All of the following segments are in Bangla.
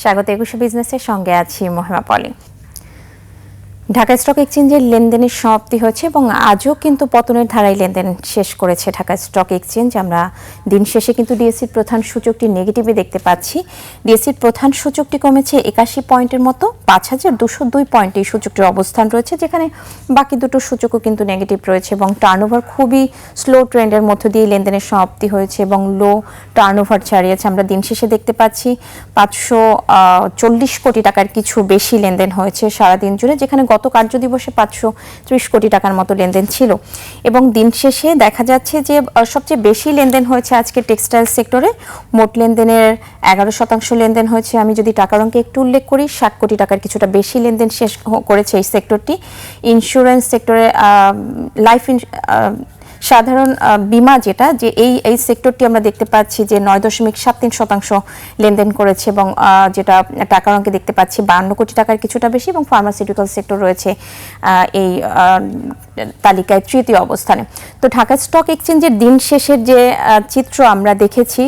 স্বাগত একুশে বিজনেসের সঙ্গে আছি মহিমা পলি। ঢাকা স্টক এক্সচেঞ্জের লেনদেনের সমাপ্তি হয়েছে এবং আজও কিন্তু পতনের ধারায় লেনদেন শেষ করেছে ঢাকা স্টক এক্সচেঞ্জ। আমরা দিন শেষে কিন্তু ডিএসসির প্রধান সূচকটি নেগেটিভে দেখতে পাচ্ছি। ডিএসসির প্রধান সূচকটি কমেছে একাশি পয়েন্টের মতো, পাঁচ হাজার দুশো দুই পয়েন্টে সূচকটির অবস্থান রয়েছে, যেখানে বাকি দুটো সূচকও কিন্তু নেগেটিভ রয়েছে এবং টার্নওভার খুবই স্লো ট্রেন্ডের মধ্য দিয়ে লেনদেনের সমাপ্তি হয়েছে এবং লো টার্নওভার ছাড়িয়েছে। আমরা দিন শেষে দেখতে পাচ্ছি পাঁচশো চল্লিশ কোটি টাকার কিছু বেশি লেনদেন হয়েছে সারাদিন জুড়ে, যেখানে গত কার্য দিবসে পাঁচশো ত্রিশ কোটি টাকার মতো লেনদেন ছিল। এবং দিন শেষে দেখা যাচ্ছে যে সবচেয়ে বেশি লেনদেন হয়েছে আজকে টেক্সটাইল সেক্টরে। মোট লেনদেনের এগারো শতাংশ লেনদেন হয়েছে। আমি যদি টাকার অঙ্কে একটু উল্লেখ করি, ষাট কোটি টাকার কিছুটা বেশি লেনদেন শেষ করেছে এই সেক্টরটি। ইন্স্যুরেন্স সেক্টরে লাইফ সাধারণ বিমা যেটা, যে এই এই সেক্টরটি আমরা দেখতে পাচ্ছি যে নয় দশমিক সাত তিন শতাংশ লেনদেন করেছে এবং যেটা টাকার অঙ্কে দেখতে পাচ্ছি বান্ন কোটি টাকার কিছুটা বেশি এবং ফার্মাসিউটিক্যাল সেক্টর রয়েছে এই তালিকায় তৃতীয় অবস্থানে। তো ঢাকা স্টক এক্সচেঞ্জের দিন শেষের যে চিত্র আমরা দেখেছি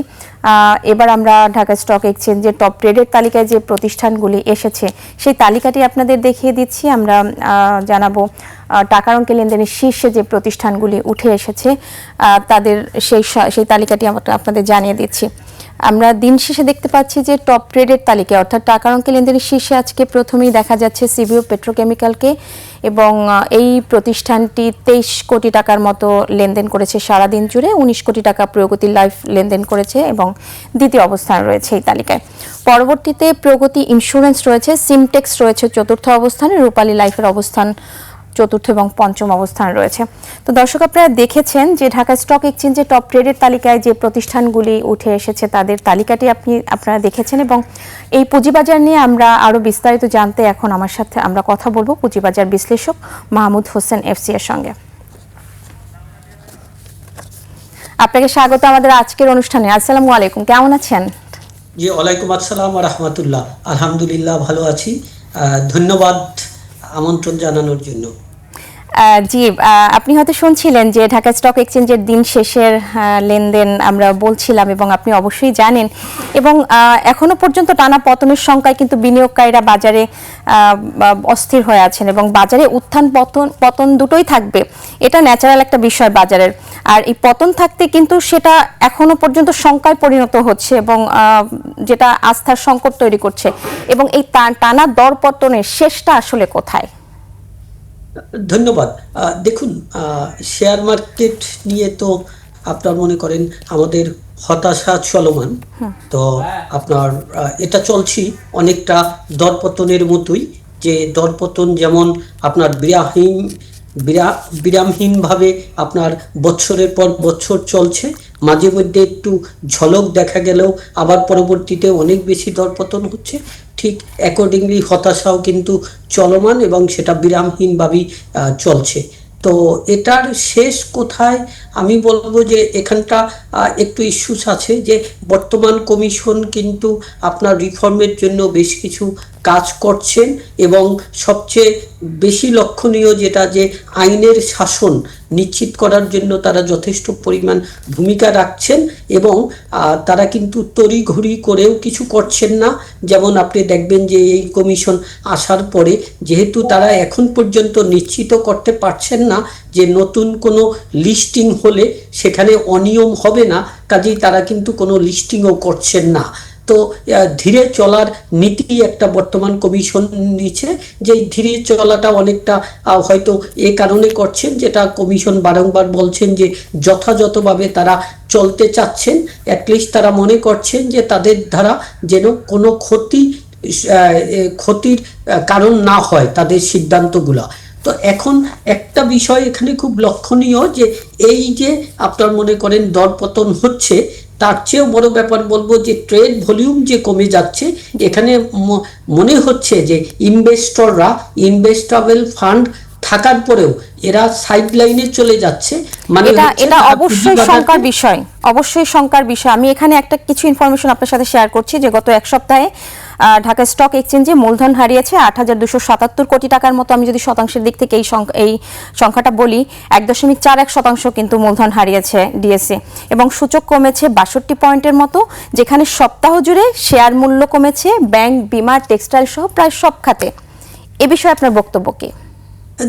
এবার আমরা ঢাকা স্টক এক্সচেঞ্জের টপ ট্রেডের তালিকায় যে প্রতিষ্ঠানগুলি এসেছে, সেই তালিকাটি আপনাদের দেখিয়ে দিচ্ছি। আমরা জানাব টাকার অঙ্কে লেনদেনের শীর্ষে যে প্রতিষ্ঠানগুলি উঠে এসেছে তাদের সেই সেই তালিকাটি আমরা আপনাদের জানিয়ে দিচ্ছি। আমরা দিন শেষে দেখতে পাচ্ছি যে টপ ট্রেডের তালিকায়, অর্থাৎ টাকার অঙ্কে লেনদেনের শীর্ষে আজকে প্রথমেই দেখা যাচ্ছে সিবিও পেট্রোকেমিক্যালকে এবং এই প্রতিষ্ঠানটি তেইশ কোটি টাকার মতো লেনদেন করেছে সারাদিন জুড়ে, উনিশ কোটি টাকা প্রগতি লাইফ লেনদেন করেছে এবং দ্বিতীয় অবস্থান রয়েছে এই তালিকায়। পরবর্তীতে প্রগতি ইন্স্যুরেন্স রয়েছে সিমটেক্স রয়েছে চতুর্থ অবস্থানে, রূপালী লাইফের অবস্থান চতুর্থ এবং পঞ্চম অবস্থান রয়েছে। তো দর্শক আপনারা দেখেছেন যে ঢাকা স্টক এক্সচেঞ্জের টপ ট্রেডের তালিকায় যে প্রতিষ্ঠানগুলি উঠে এসেছে, তাদের তালিকাটি আপনি, আপনারা দেখেছেন এবং এই পুঁজিবাজার নিয়ে আমরা আরও বিস্তারিত জানতে এখন আমার সাথে আমরা কথা বলব পুঁজিবাজার বিশ্লেষক মাহমুদ হোসেন এফসি এর সঙ্গে। আপনাকে স্বাগত আমাদের আজকের অনুষ্ঠানে। আসসালামু আলাইকুম, কেমন আছেন? জি, ওয়ালাইকুম আসসালাম রহমতুল্লাহ। আলহামদুলিল্লাহ ভালো আছি। ধন্যবাদ আমন্ত্রণ জানানোর জন্য। জি আপনি হয়তো শুনছিলেন যে ঢাকা স্টক এক্সচেঞ্জের দিন শেষের লেনদেন আমরা বলছিলাম এবং আপনি অবশ্যই জানেন। এবং এখনও পর্যন্ত টানা পতনের সংখ্যায় কিন্তু বিনিয়োগকারীরা বাজারে অস্থির হয়ে আছেন এবং বাজারে উত্থান পতন পতন দুটোই থাকবে। এটা ন্যাচারাল একটা বিষয় বাজারের। আর এই পতন থাকতে কিন্তু সেটা এখনও পর্যন্ত সংখ্যায় পরিণত হচ্ছে এবং যেটা আস্থার সংকট তৈরি করছে। এবং এই টানা দর পতনের শেষটা আসলে কোথায়? ধন্যবাদ। দেখুন শেয়ার মার্কেট নিয়ে তো আপনার মনে করেন আমাদের হতাশা চলমান। তো আপনার এটা চলছি অনেকটা দরপতনের মতোই যে দরপতন যেমন আপনার বিরাহীন বিরা বিরামহীনভাবে আপনার বছরের পর বছর চলছে মাঝে মধ্যে একটু ঝলক দেখা গেলেও আবার পরবর্তীতে অনেক বেশি দরপতন হচ্ছে। ঠিক অ্যাকর্ডিংলি হতাশাও কিন্তু চলমান এবং সেটা বিরামহীনভাবেই চলছে। তো এটার শেষ কোথায়? আমি বলব যে এখানটা একটু ইস্যুস আছে যে বর্তমান কমিশন কিন্তু আপনার রিফর্মের জন্য বেশ কিছু কাজ করছেন এবং সবচেয়ে বেশি লক্ষণীয় যেটা যে আইনের শাসন নিশ্চিত করার জন্য তারা যথেষ্ট পরিমাণ ভূমিকা রাখছেন এবং তারা কিন্তু তড়িঘড়ি করেও কিছু করছেন না। যেমন আপনি দেখবেন যে এই কমিশন আসার পরে যেহেতু তারা এখন পর্যন্ত নিশ্চিত করতে পারছেন না যে নতুন কোনো লিস্টিং হলে সেখানে অনিয়ম হবে না, কাজেই তারা কিন্তু কোনো লিস্টিংও করছেন না। তো ধীরে চলার নীতি একটা বর্তমান কমিশন নিচ্ছে যে ধীরে চলাটা অনেকটা হয়তো এ কারণে করছেন, যেটা কমিশন বারংবার বলছেন যে যথাযথভাবে তারা চলতে চাচ্ছেন। অ্যাটলিস্ট তারা মনে করছেন যে তাদের দ্বারা যেন কোনো ক্ষতি ক্ষতির কারণ না হয় তাদের সিদ্ধান্তগুলো। তো এখন একটা বিষয় এখানে খুব লক্ষণীয় যে, এই যে আপনার মনে করেন দরপতন হচ্ছে তার চেয়েও বড় ব্যাপার বলব যে ট্রেড ভলিউম যে কমে যাচ্ছে, এখানে মনে হচ্ছে যে ইনভেস্টররা ইনভেস্টাবেল ফান্ড থাকার পরেও এরা সাইড লাইনে চলে যাচ্ছে। মানে এটা এটা অবশ্যই শঙ্কার বিষয়। অবশ্যই শঙ্কার বিষয়। আমি এখানে একটা কিছু ইনফরমেশন আপনার সাথে শেয়ার করছি যে গত এক সপ্তাহে ঢাকা স্টক এক্সচেঞ্জে মূলধন হারিয়েছে আট হাজার দুশো সাতাত্তর কোটি টাকার মতো। আমি যদি শতাংশের দিক থেকে এই সংখ্যা- এই সংখ্যাটা বলি এক দশমিক চার এক শতাংশ কিন্তু মূলধন হারিয়েছে ডিএসসি এবং সূচক কমেছে বাষট্টি পয়েন্টের মতো যেখানে সপ্তাহ জুড়ে শেয়ার মূল্য কমেছে ব্যাংক বিমা টেক্সটাইল সহ প্রায় সব খাতে। এ বিষয়ে আপনার বক্তব্য কি?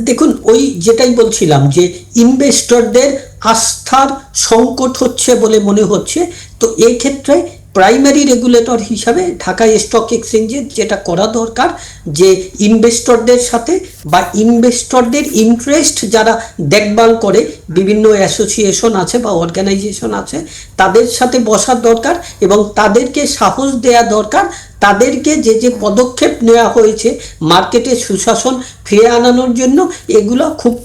দেখুন, ওই যেটাই বলছিলাম যে ইনভেস্টরদের আস্থার সংকট হচ্ছে বলে মনে হচ্ছে, তো এই ক্ষেত্রে প্রাইমারি রেগুলেটর হিসাবে ঢাকা স্টক এক্সচেঞ্জের যেটা করা দরকার, যে ইনভেস্টরদের সাথে বা ইনভেস্টরদের ইন্টারেস্ট যারা দেখভাল করে, বিভিন্ন অ্যাসোসিয়েশন আছে বা অর্গানাইজেশন আছে, তাদের সাথে বসার দরকার এবং তাদেরকে সাহস দেয়া দরকার তাদেরকে যে যে পদক্ষেপ নেওয়া হয়েছে মার্কেটে সুশাসন ফিরে আনানোর জন্য, এগুলো খুব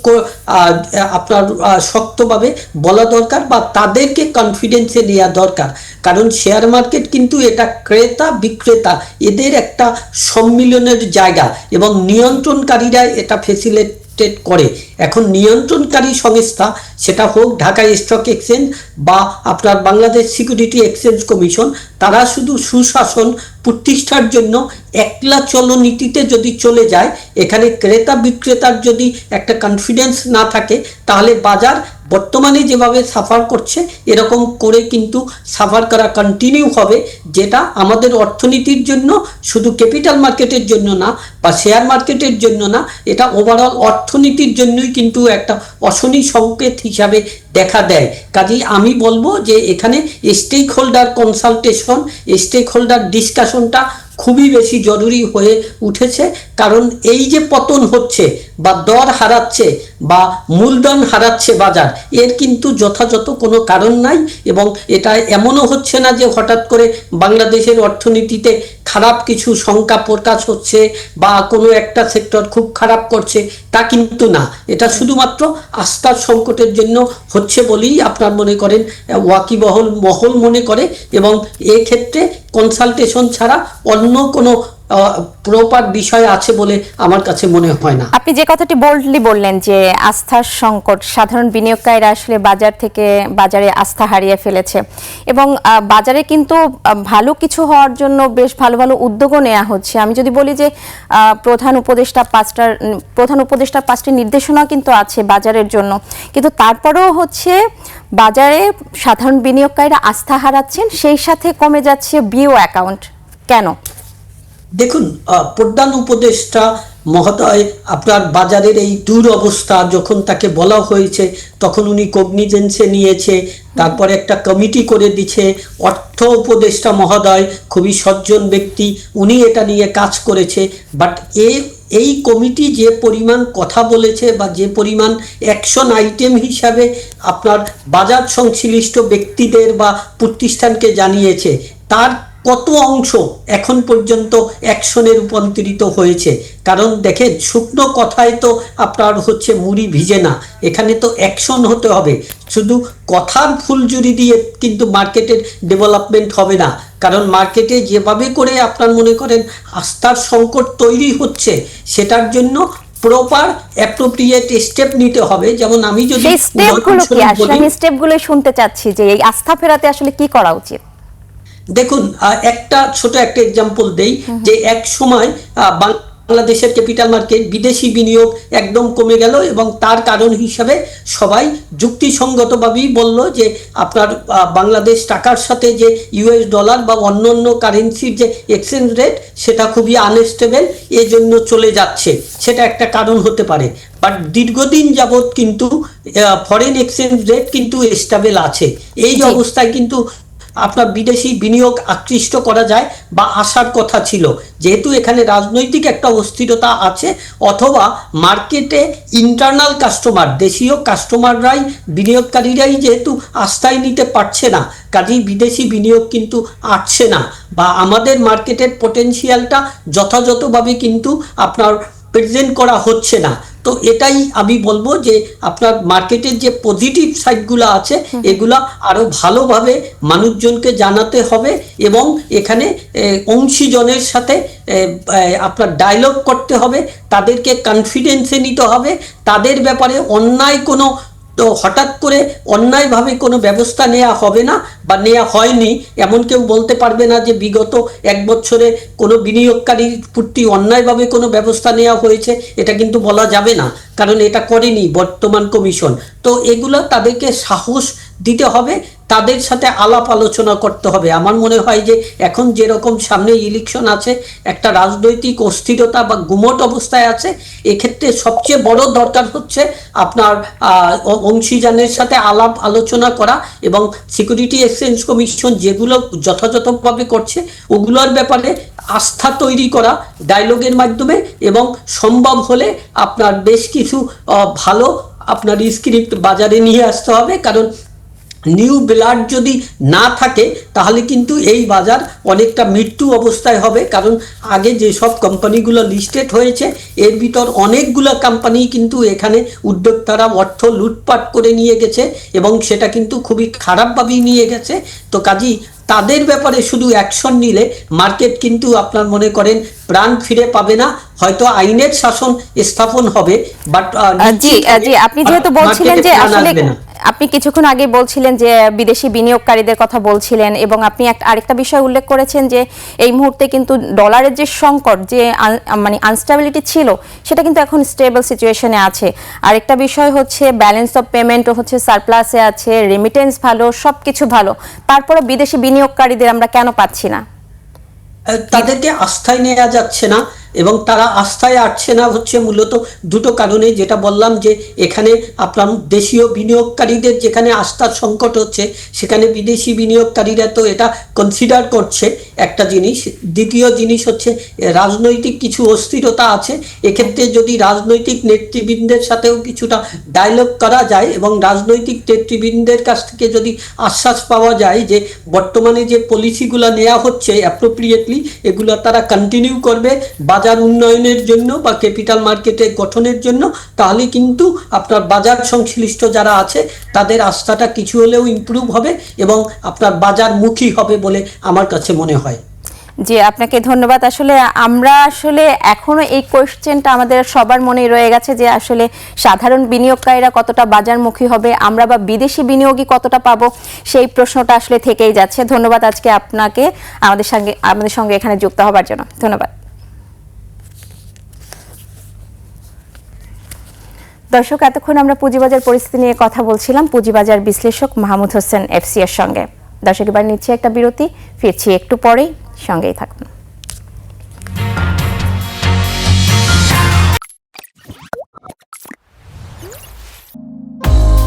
আপনার শক্তভাবে বলা দরকার বা তাদেরকে কনফিডেন্সে নেওয়া দরকার। কারণ শেয়ার মার্কেট কিন্তু এটা ক্রেতা বিক্রেতা, এদের একটা সম্মিলনের জায়গা এবং নিয়ন্ত্রণকারীরা এটা ফেসিলেট করে। এখন নিয়ন্ত্রণকারী সংস্থা, সেটা হোক ঢাকা স্টক এক্সচেঞ্জ বা আপনার বাংলাদেশ সিকিউরিটি এক্সচেঞ্জ কমিশন তারা শুধু সুশাসন প্রতিষ্ঠার জন্য একলা চলনীতিতে যদি চলে যায়, এখানে ক্রেতা বিক্রেতার যদি একটা কনফিডেন্স না থাকে, তাহলে বাজার বর্তমানে যেভাবে সাফার করছে, এরকম করে কিন্তু সাফার করা কন্টিনিউ হবে, যেটা আমাদের অর্থনীতির জন্য শুধু ক্যাপিটাল মার্কেটের জন্য না, বা শেয়ার মার্কেটের জন্য না, এটা ওভারঅল অর্থনীতির জন্যই কিন্তু একটা অশনি সংকেত হিসাবে দেখা দেয়। কাজেই আমি বলব যে এখানে stakeholder consultation stakeholder ডিসকাশনটা খুবই বেশি জরুরি হয়ে উঠেছে। কারণ এই যে পতন হচ্ছে বা দর হারাচ্ছে বা মূলধন হারাচ্ছে বাজার, এর কিন্তু যথাযথ কোনো কারণ নাই এবং এটা এমনও হচ্ছে না যে হঠাৎ করে বাংলাদেশের অর্থনীতিতে খারাপ কিছু শঙ্কা প্রকাশ হচ্ছে বা কোনো একটা সেক্টর খুব খারাপ করছে, তা কিন্তু না। এটা শুধুমাত্র আস্থার সংকটের জন্য হচ্ছে বলেই আপনার মনে করেন, ওয়াকিবহল মহল মনে করে এবং এক্ষেত্রে কনসালটেশন ছাড়া অন্য কোনো প্রপার বিষয় আছে বলে আমার কাছে মনে হয় না। আপনি যে কথাটি বোল্ডলি বললেন যে আস্থার সংকট, সাধারণ বিনিয়োগকারীরা আসলে বাজার থেকে বাজারে আস্থা হারিয়ে ফেলেছে এবং বাজারে কিন্তু ভালো কিছু হওয়ার জন্য বেশ ভালো ভালো উদ্যোগও নেওয়া হচ্ছে। আমি যদি বলি যে প্রধান উপদেষ্টা পাঁচটার, প্রধান উপদেষ্টার পাঁচটি নির্দেশনা কিন্তু আছে বাজারের জন্য। কিন্তু তারপরেও হচ্ছে, বাজারে সাধারণ বিনিয়োগকারীরা আস্থা হারাচ্ছেন, সেই সাথে কমে যাচ্ছে বিও অ্যাকাউন্ট কেন? দেখুন প্রধান উপদেষ্টা মহোদয়, আপনার বাজারের এই দুরবস্থা যখন তাকে বলা হয়েছে, তখন উনি কগনিজেন্সে নিয়েছে, তারপরে একটা কমিটি করে দিচ্ছে। অর্থ উপদেষ্টা মহোদয় খুবই সজ্জন ব্যক্তি, উনি এটা নিয়ে কাজ করেছে। বাট এ, এই কমিটি যে পরিমাণ কথা বলেছে বা যে পরিমাণ অ্যাকশন আইটেম হিসাবে আপনার বাজার সংশ্লিষ্ট ব্যক্তিদের বা প্রতিষ্ঠানকে জানিয়েছে, তার কত অংশ এখন পর্যন্ত অ্যাকশনে রূপান্তরিত হয়েছে? কারণ দেখেন শুকনো কথায় তো আপনার হচ্ছে মুড়ি ভিজে না। এখানে তো অ্যাকশন হতে হবে। শুধু কথার ফুলজুরি দিয়ে কিন্তু মার্কেটের ডেভেলপমেন্ট হবে না। কারণ মার্কেটে যেভাবে করে আপনার মনে করেন আস্থার সংকট তৈরি হচ্ছে সেটার জন্য প্রপার অ্যাপ্রোপ্রিয়েট স্টেপ নিতে হবে। যেমন আমি যদি স্টেপগুলো কি? আসলে স্টেপগুলো শুনতে চাচ্ছি যে এই আস্থা ফেরাতে আসলে কি করা উচিত? দেখুন একটা ছোট একটা এক্সাম্পল দেই যে এক সময় বাংলাদেশের ক্যাপিটাল মার্কেট বিদেশি বিনিয়োগ একদম কমে গেল এবং তার কারণ হিসাবে সবাই যুক্তিসঙ্গতভাবেই বলল যে আপনার বাংলাদেশ টাকার সাথে যে ইউএস ডলার বা অন্য অন্য কারেন্সির যে এক্সচেঞ্জ রেট সেটা খুবই আনস্টেবল এজন্য চলে যাচ্ছে। সেটা একটা কারণ হতে পারে। বাট দীর্ঘদিন যাবৎ কিন্তু ফরেন এক্সচেঞ্জ রেট কিন্তু স্টেবল আছে। এই অবস্থায় কিন্তু আপনার বিদেশি বিনিয়োগ আকৃষ্ট করা যায় বা আসার কথা ছিল। যেহেতু এখানে রাজনৈতিক একটা অস্থিরতা আছে, অথবা মার্কেটে ইন্টারনাল কাস্টমার দেশীয় কাস্টমাররাই বিনিয়োগকারীরাই যেহেতু আস্থায় নিতে পারছে না, কাজেই বিদেশি বিনিয়োগ কিন্তু আসছে না। বা আমাদের মার্কেটের পটেনশিয়ালটা যথাযথভাবে কিন্তু আপনার প্রেজেন্ট করা হচ্ছে না। তো এটাই আমি বলব যে আপনার মার্কেটের যে পজিটিভ সাইডগুলো আছে এগুলা আরও ভালোভাবে মানুষজনকে জানাতে হবে এবং এখানে অংশীজনের সাথে আপনার ডায়লগ করতে হবে। তাদেরকে কনফিডেন্সে নিতে হবে। তাদের ব্যাপারে অন্যায় কোনো তো হঠাৎ করে অন্যায়ভাবে কোনো ব্যবস্থা নেওয়া হবে না বা নেওয়া হয়নি, এমন কেউ বলতে পারবে না যে বিগত এক বছরে কোনো বিনিয়োগকারীর প্রতি অন্যায়ভাবে কোনো ব্যবস্থা নেওয়া হয়েছে, এটা কিন্তু বলা যাবে না। কারণ এটা করেনি বর্তমান কমিশন। তো এগুলো তাদেরকে সাহস দিতে হবে তাদের সাথে আলাপ আলোচনা করতে হবে। আমার মনে হয় যে এখন যেরকম সামনে ইলেকশন আছে একটা রাজনৈতিক অস্থিরতা বা গুমট অবস্থায় আছে এক্ষেত্রে সবচেয়ে বড় দরকার হচ্ছে আপনার আহ, সাথে আলাপ আলোচনা করা এবং সিকিউরিটি এক্সচেঞ্জ কমিশন যেগুলো যথাযথভাবে করছে ওগুলোর ব্যাপারে আস্থা তৈরি করা ডায়লগের মাধ্যমে এবং সম্ভব হলে আপনার বেশ কিছু ভালো আপনার স্ক্রিপ্ট বাজারে নিয়ে আসতে হবে। কারণ নিউ ব্লাড যদি না থাকে তাহলে কিন্তু এই বাজার অনেকটা মৃত্যু অবস্থায় হবে। কারণ আগে যেসব কোম্পানিগুলো লিস্টেড হয়েছে এর ভিতর অনেকগুলো কোম্পানি কিন্তু এখানে উদ্যোক্তারা অর্থ লুটপাট করে নিয়ে গেছে এবং সেটা কিন্তু খুবই খারাপভাবেই নিয়ে গেছে। তো কাজী তাদের ব্যাপারে শুধু অ্যাকশন নিলে মার্কেট কিন্তু আপনার মনে করেন প্রাণ ফিরে পাবে না। হয়তো আইনের শাসন স্থাপন হবে বাট জি জি আপনি যেহেতু বলছিলেন যে আসলে আপনি কিছুক্ষণ আগে বলছিলেন যে বিদেশি বিনিয়োগকারীদের কথা বলছিলেন এবং আপনি আরেকটা বিষয় উল্লেখ করেছেন যে এই মুহূর্তে কিন্তু ডলারের যে সংকট, যে মানে আনস্টেবিলিটি ছিল, সেটা কিন্তু এখন স্টেবল সিচুয়েশনে আছে। আরেকটা বিষয় হচ্ছে ব্যালেন্স অফ পেমেন্টও হচ্ছে সারপ্লাসে আছে রেমিটেন্স ভালো, সবকিছু ভালো। তারপরে বিদেশি বিনিয়োগকারীদের আমরা কেন পাচ্ছি না? তাদেরকে আস্থায় নেওয়া যাচ্ছে না। এবং তারা আস্থায় আসছে না হচ্ছে মূলত দুটো কারণে। যেটা বললাম যে এখানে আপনার দেশীয় বিনিয়োগকারীদের যেখানে আস্থার সংকট হচ্ছে, সেখানে বিদেশি বিনিয়োগকারীরা তো এটা কনসিডার করছে একটা জিনিস। দ্বিতীয় জিনিস হচ্ছে রাজনৈতিক কিছু অস্থিরতা আছে। এক্ষেত্রে যদি রাজনৈতিক নেতৃবৃন্দের সাথেও কিছুটা ডায়লগ করা যায় এবং রাজনৈতিক নেতৃবৃন্দের কাছ থেকে যদি আশ্বাস পাওয়া যায় যে বর্তমানে যে পলিসিগুলো নেওয়া হচ্ছে অ্যাপ্রোপ্রিয়েটলি এগুলো তারা কন্টিনিউ করবে বাজার উন্নয়নের জন্য বা ক্যাপিটাল মার্কেটের গঠনের জন্য, তাহলে কিন্তু আপনার বাজার সংশ্লিষ্ট যারা আছে, তাদের আস্থাটা কিছু হলেও ইমপ্রুভ হবে এবং আপনার বাজারমুখী হবে বলে আমার কাছে মনে হয়। জি, আপনাকে ধন্যবাদ। আসলে আমরা আসলে এখনও এই কোয়েশ্চেনটা আমাদের সবার মনেই রয়ে গেছে যে আসলে সাধারণ বিনিয়োগকারীরা কতটা বাজারমুখী হবে, আমরা বা বিদেশি বিনিয়োগী কতটা পাবো, সেই প্রশ্নটা আসলে থেকেই যাচ্ছে। ধন্যবাদ আজকে আপনাকে আমাদের সঙ্গে আমাদের সঙ্গে এখানে যুক্ত হবার জন্য। ধন্যবাদ। দর্শক, এতক্ষণ আমরা পুঁজিবাজার পরিস্থিতি নিয়ে কথা বলছিলাম পুঁজিবাজার বিশ্লেষক মাহমুদ হোসেন এফসি এর সঙ্গে। দর্শক, এবার নিচ্ছে একটা বিরতি, ফিরছি একটু পরেই, সঙ্গেই থাকুন।